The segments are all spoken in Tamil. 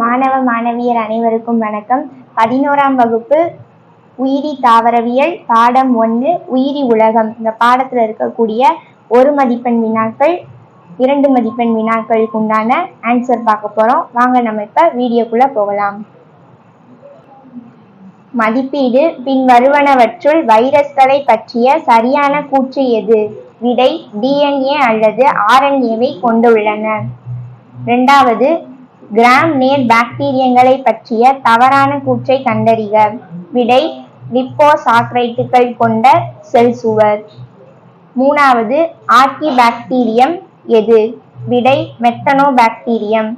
மாணவ மாணவியர் அனைவருக்கும் வணக்கம். பதினோராம் வகுப்பு உயிரி தாவரவியல் பாடம் ஒன்று உயிரி உலகம். இந்த பாடத்தில் இருக்கக்கூடிய ஒரு மதிப்பெண் வினாக்கள் இரண்டு மதிப்பெண் வினாக்களுக்கு உண்டான ஆன்சர் பார்க்க போகிறோம் வாங்க நம்ம இப்போ வீடியோக்குள்ளே போகலாம். மதிப்பீடு பின் வருவனவற்றுள் வைரஸ்களை பற்றிய சரியான கூற்று எது? விடை டிஎன்ஏ அல்லது ஆர்என்ஏவை கொண்டுள்ளன. இரண்டாவது கிராம் நேர் பாக்டீரியங்களை பற்றிய தவறான கூற்றை கண்டறிக. விடை லிப்போசாக்ரைட்டுகள் கொண்ட செல் சுவர். மூணாவது ஆர்கி பாக்டீரியம் எது? விடை மெத்தனோபாக்டீரியம்.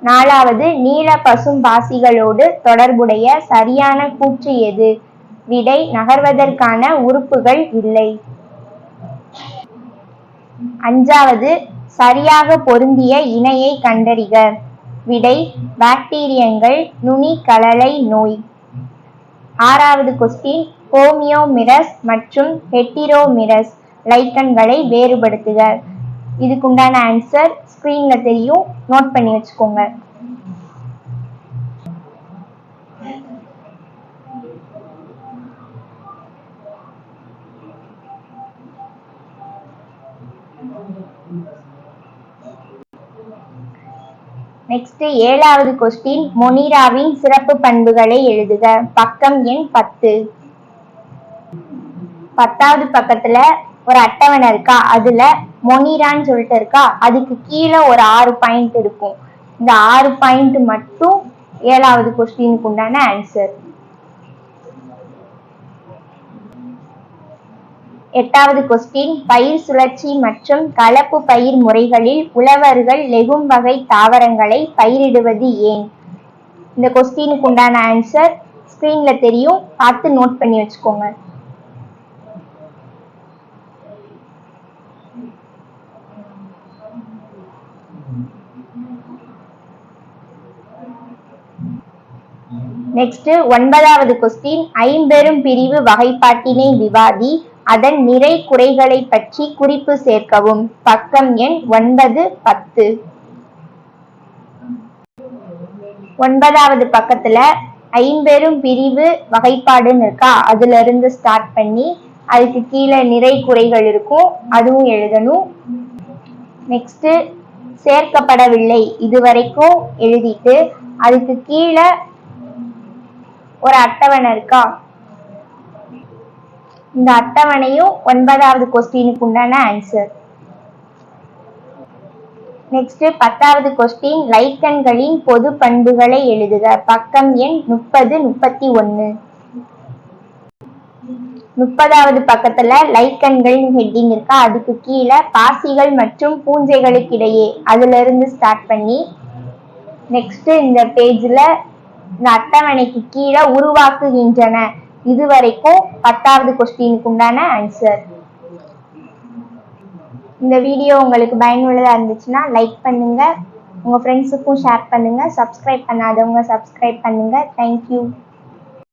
நாலாவது நீல பசும் பாசிகளோடு தொடர்புடைய சரியான கூற்று எது? விடை நகர்வதற்கான உறுப்புகள் இல்லை. அஞ்சாவது சரியாக பொருந்திய இணையை கண்டறிக. விடை பாக்டீரியங்கள் நுனி கலலை நோய். ஆறாவது கொஸ்டின் ஹோமியோமிரஸ் மற்றும் ஹெட்டிரோமிரஸ் லைக்கன்களை வேறுபடுத்துக. இதுக்குண்டான ஆன்சர் ஸ்க்ரீன்ல தெரியும். நோட் பண்ணி வச்சுக்கோங்க. நெக்ஸ்ட் ஏழாவது கொஸ்டின் மொனிராவின் சிறப்பு பண்புகளை எழுதுக. பக்கம் எண் பத்து. பத்தாவது பக்கத்துல ஒரு அட்டவணை இருக்கா? அதுல மொனிரான்னு சொல்லிட்டு இருக்கா? அதுக்கு கீழே ஒரு ஆறு பாயிண்ட் இருக்கும். இந்த ஆறு பாயிண்ட் மட்டும் ஏழாவது கொஸ்டினுக்கு உண்டான ஆன்சர் எட்டாவது கொஸ்டின் பயிர் சுழற்சி மற்றும் கலப்பு பயிர் முறைகளில் உழவர்கள் லெகும் வகை தாவரங்களை பயிரிடுவது ஏன்? இந்த கொஸ்டினுக்கு உண்டான ஆன்சர் ஸ்க்ரீன்ல தெரியும். பார்த்து நோட் பண்ணி வச்சுக்கோங்க. நெக்ஸ்ட் ஒன்பதாவது கொஸ்டின் ஐம்பெரும் பிரிவு வகைப்பாட்டினை விவாதி அதன் நிறை குறைகளை பற்றி குறிப்பு சேர்க்கவும். பக்கம் எண் ஒன்பது பத்து. ஒன்பதாவது பக்கத்துல ஐம்பெரும் பிரிவு வகைப்பாடுன்னு இருக்கா? அதுல இருந்து ஸ்டார்ட் பண்ணி அதுக்கு கீழே நிறை குறைகள் இருக்கும். அதுவும் எழுதணும். நெக்ஸ்ட் சேர்க்கப்படவில்லை. இதுவரைக்கும் எழுதிட்டு அதுக்கு கீழே ஒரு அட்டவணை இருக்கா? இந்த அட்டவணையும் ஒன்பதாவது கொஸ்டினுக்கு உண்டான ஆன்சர் நெக்ஸ்ட் பத்தாவது கொஸ்டின் லைக்கன்களின் பொது பண்புகளை எழுதுக. பக்கம் எண் முப்பது முப்பத்தி ஒன்னு. முப்பதாவது பக்கத்துல லைக்கன்களின் ஹெட்டிங் இருக்கா? அதுக்கு கீழே பாசிகள் மற்றும் பூஞ்சைகளுக்கு இடையே. அதுல இருந்து ஸ்டார்ட் பண்ணி நெக்ஸ்ட் இந்த பேஜ்ல இந்த அட்டவணைக்கு கீழே உருவாக்குகின்றன. இது வரைக்கும் பத்தாவது கொஸ்டினுக்கு உண்டான ஆன்சர் இந்த வீடியோ உங்களுக்கு பயனுள்ளதாக இருந்துச்சுன்னா லைக் பண்ணுங்க. உங்கள் ஃப்ரெண்ட்ஸுக்கும் ஷேர் பண்ணுங்க. சப்ஸ்கிரைப் பண்ணாதவங்க சப்ஸ்கிரைப் பண்ணுங்க. தேங்க்யூ